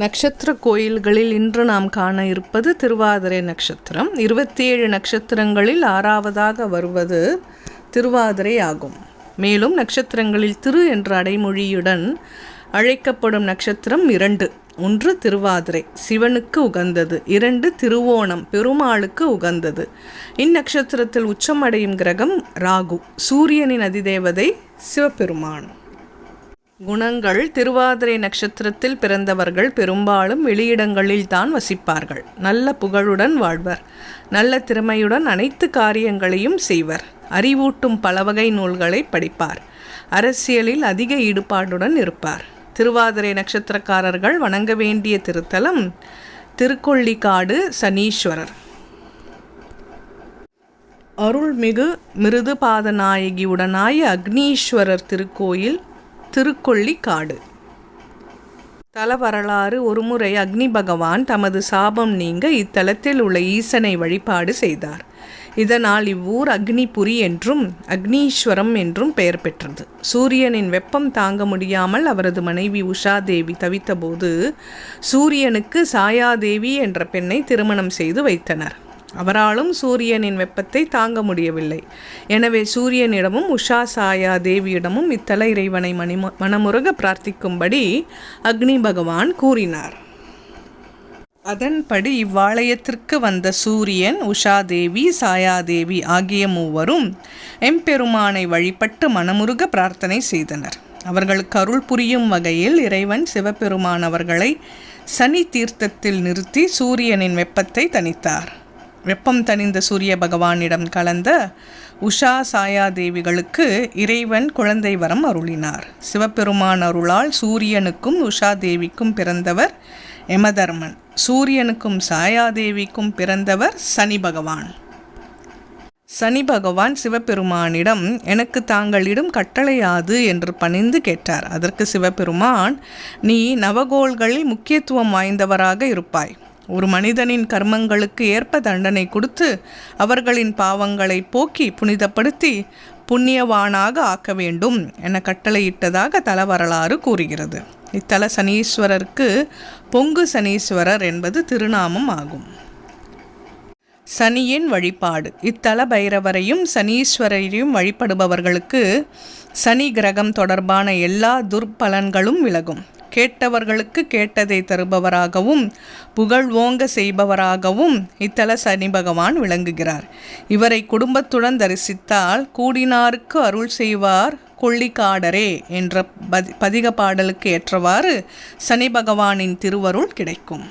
நட்சத்திர கோயில்களில் இன்று நாம் காண இருப்பது திருவாதிரை நட்சத்திரம். இருபத்தி ஏழு நட்சத்திரங்களில் ஆறாவதாக வருவது திருவாதிரை ஆகும். மேலும் நட்சத்திரங்களில் திரு என்ற அடைமொழியுடன் அழைக்கப்படும் நட்சத்திரம் இரண்டு. ஒன்று திருவாதிரை சிவனுக்கு உகந்தது. இரண்டு திருவோணம் பெருமாளுக்கு உகந்தது. இந்நட்சத்திரத்தில் உச்சமடையும் கிரகம் ராகு. சூரியனின் அதிதேவதை சிவபெருமான். குணங்கள் திருவாதிரை நட்சத்திரத்தில் பிறந்தவர்கள் பெரும்பாலும் வெளியிடங்களில் தான் வசிப்பார்கள். நல்ல புகழுடன் வாழ்வர். நல்ல திறமையுடன் அனைத்து காரியங்களையும் செய்வர். அறிவூட்டும் பலவகை நூல்களை படிப்பார். அரசியலில் அதிக ஈடுபாடுடன் இருப்பார். திருவாதிரை நட்சத்திரக்காரர்கள் வணங்க வேண்டிய திருத்தலம் திருக்கொள்ளிக்காடு சனீஸ்வரர். அருள்மிகு மிருதுபாதநாயகியுடனாய அக்னீஸ்வரர் திருக்கோயில் திருக்கொள்ளிக்காடு. தல வரலாறு ஒருமுறை அக்னி பகவான் தமது சாபம் நீங்க இத்தலத்தில் உள்ள ஈசனை வழிபாடு செய்தார். இதனால் இவ்வூர் அக்னிபுரி என்றும் அக்னீஸ்வரம் என்றும் பெயர் பெற்றது. சூரியனின் வெப்பம் தாங்க முடியாமல் அவரது மனைவி உஷாதேவி தவித்தபோது சூரியனுக்கு சாயாதேவி என்ற பெண்ணை திருமணம் செய்து வைத்தனர். அவராலும் சூரியனின் வெப்பத்தை தாங்க முடியவில்லை. எனவே சூரியனிடமும் உஷா சாயா தேவியிடமும் இத்தல இறைவனை மணிமு மனமுருக பிரார்த்திக்கும்படி அக்னி பகவான் கூறினார். அதன்படி இவ்வாலயத்திற்கு வந்த சூரியன் உஷா தேவி சாயாதேவி ஆகிய மூவரும் எம்பெருமானை வழிபட்டு மனமுருக பிரார்த்தனை செய்தனர். அவர்களுக்கு அருள் புரியும் வகையில் இறைவன் சிவபெருமான் அவர்களை சனி தீர்த்தத்தில் நிறுத்தி சூரியனின் வெப்பத்தை தணித்தார். வெப்பம் தணிந்த சூரிய பகவானிடம் கலந்த உஷா சாயாதேவிகளுக்கு இறைவன் குழந்தை வரம் அருளினார். சிவபெருமான் அருளால் சூரியனுக்கும் உஷா தேவிக்கும் பிறந்தவர் யமதர்மன். சூரியனுக்கும் சாயாதேவிக்கும் பிறந்தவர் சனி பகவான். சனி பகவான் சிவபெருமானிடம் எனக்கு தாங்களிடம் கட்டளையாது என்று பணிந்து கேட்டார். அதற்கு சிவபெருமான் நீ நவகோள்களில் முக்கியத்துவம் வாய்ந்தவராக இருப்பாய். ஒரு மனிதனின் கர்மங்களுக்கு ஏற்ப தண்டனை கொடுத்து அவர்களின் பாவங்களை போக்கி புனிதப்படுத்தி புண்ணியவானாக ஆக்க வேண்டும் என கட்டளையிட்டதாக தல வரலாறு கூறுகிறது. இத்தல சனீஸ்வரருக்கு பொங்கு சனீஸ்வரர் என்பது திருநாமம் ஆகும். சனியின் வழிபாடு. இத்தல பைரவரையும் சனீஸ்வரரையும் வழிபடுபவர்களுக்கு சனி கிரகம் தொடர்பான எல்லா துர்பலன்களும் விலகும். கேட்டவர்களுக்கு கேட்டதை தருபவராகவும் புகழ் ஓங்க செய்பவராகவும் இத்தல சனி பகவான் விளங்குகிறார். இவரை குடும்பத்துடன் தரிசித்தால் கூடினாருக்கு அருள் செய்வார் கொள்ளிக்காடரே என்ற பதி பதிக பாடலுக்கு ஏற்றவாறு சனி பகவானின் திருவருள் கிடைக்கும்.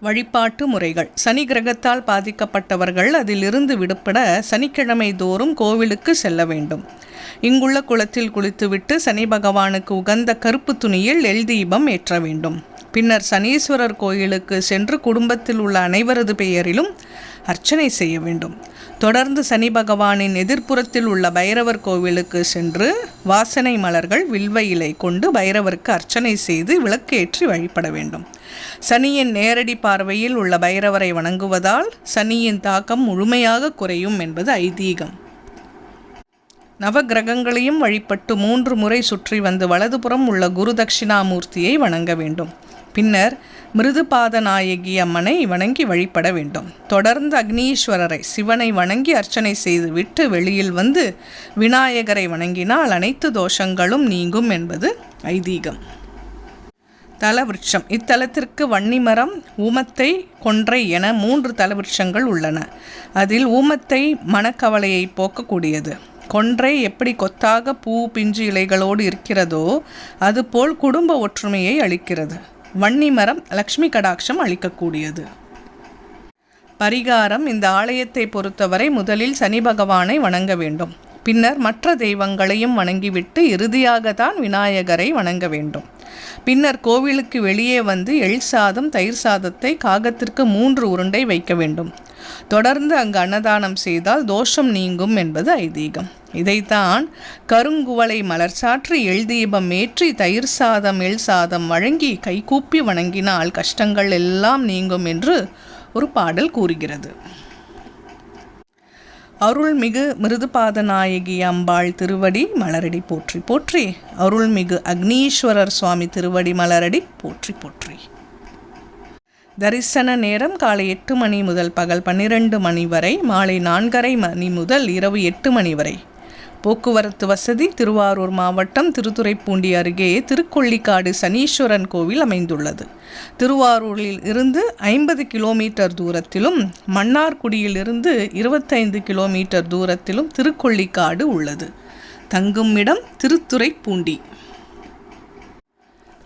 வழிபாட்டு முறைகள். சனி கிரகத்தால் பாதிக்கப்பட்டவர்கள் அதிலிருந்து விடுபட சனிக்கிழமை தோறும் கோவிலுக்கு செல்ல வேண்டும். இங்குள்ள குளத்தில் குளித்துவிட்டு சனி பகவானுக்கு உகந்த கருப்பு துணியில் எல் தீபம் ஏற்ற வேண்டும். பின்னர் சனீஸ்வரர் கோயிலுக்கு சென்று குடும்பத்தில் உள்ள அனைவரது பெயரிலும் அர்ச்சனை செய்ய வேண்டும். தொடர்ந்து சனி பகவானின் எதிர்ப்புறத்தில் உள்ள பைரவர் கோவிலுக்கு சென்று வாசனை மலர்கள் வில்வ இலை கொண்டு பைரவருக்கு அர்ச்சனை செய்து விளக்கேற்றி வழிபட வேண்டும். சனியின் நேரடி பார்வையில் உள்ள பைரவரை வணங்குவதால் சனியின் தாக்கம் முழுமையாக குறையும் என்பது ஐதீகம். நவகிரகங்களையும் வழிபட்டு மூன்று முறை சுற்றி வந்து வலதுபுறம் உள்ள குரு தட்சிணாமூர்த்தியை வணங்க வேண்டும். பின்னர் மிருதுபாத நாயகி அம்மனை வணங்கி வழிபட வேண்டும். தொடர்ந்து அக்னீஸ்வரரை சிவனை வணங்கி அர்ச்சனை செய்துவிட்டு வெளியில் வந்து விநாயகரை வணங்கினால் அனைத்து தோஷங்களும் நீங்கும் என்பது ஐதீகம். தலவிருட்சம். இத்தலத்திற்கு வன்னிமரம் ஊமத்தை கொன்றை என மூன்று தலவிருட்சங்கள் உள்ளன. அதில் ஊமத்தை மனக்கவலையை போக்கக்கூடியது. கொன்றை எப்படி கொத்தாக பூ பிஞ்சு இலைகளோடு இருக்கிறதோ அதுபோல் குடும்ப ஒற்றுமையை அளிக்கிறது. வன்னி மரம் லக்ஷ்மி கடாட்சம் அளிக்கக்கூடியது. பரிகாரம் இந்த ஆலயத்தை பொறுத்தவரை முதலில் சனி பகவானை வணங்க வேண்டும். பின்னர் மற்ற தெய்வங்களையும் வணங்கிவிட்டு இறுதியாக தான் விநாயகரை வணங்க வேண்டும். பின்னர் கோவிலுக்கு வெளியே வந்து எள் சாதம் தயிர் சாதத்தை காகத்திற்கு மூன்று உருண்டை வைக்க வேண்டும். தொடர்ந்து அங்கு அன்னதானம் செய்தால் தோஷம் நீங்கும் என்பது ஐதீகம். இதைத்தான் கருங்குவளை மலர் சாற்றி எள் தீபம் ஏற்றி தயிர் சாதம் எள் சாதம் வழங்கி கைகூப்பி வணங்கினால் கஷ்டங்கள் எல்லாம் நீங்கும் என்று ஒரு பாடல் கூறுகிறது. அருள்மிகு மிருதுபாத நாயகி அம்பாள் திருவடி மலரடி போற்றி போற்றி. அருள்மிகு அக்னீஸ்வரர் சுவாமி திருவடி மலரடி போற்றி போற்றி. தரிசன நேரம் காலை எட்டு மணி முதல் பகல் பன்னிரண்டு மணி வரை மாலை நான்கரை மணி முதல் இரவு எட்டு மணி வரை. போக்குவரத்து வசதி திருவாரூர் மாவட்டம் திருத்துறைப்பூண்டி அருகே திருக்கொள்ளிக்காடு சனீஸ்வரன் கோவில் அமைந்துள்ளது. திருவாரூரில் இருந்து ஐம்பது கிலோமீட்டர் தூரத்திலும் மன்னார்குடியில் இருந்து இருபத்தைந்து கிலோமீட்டர் தூரத்திலும் திருக்கொள்ளிக்காடு உள்ளது. தங்கும் இடம் திருத்துறைப்பூண்டி.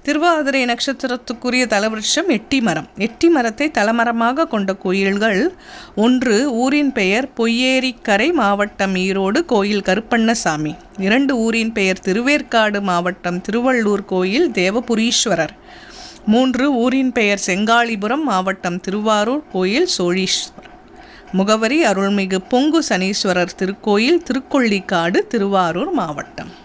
திருவாதிரை நட்சத்திரத்துக்குரிய தலவிருஷம் எட்டி மரம். எட்டி மரத்தை தலமரமாக கொண்ட கோயில்கள் ஒன்று ஊரின் பெயர் பொய்யேரிக்கரை மாவட்டம் ஈரோடு கோயில் கருப்பண்ணசாமி. இரண்டு ஊரின் பெயர் திருவேற்காடு மாவட்டம் திருவள்ளூர் கோயில் தேவபுரீஸ்வரர். மூன்று ஊரின் பெயர் செங்காளிபுரம் மாவட்டம் திருவாரூர் கோயில் சோழீஸ்வரர். முகவரி அருள்மிகு பொங்கு சனீஸ்வரர் திருக்கோயில் திருக்கொள்ளிக்காடு திருவாரூர் மாவட்டம்.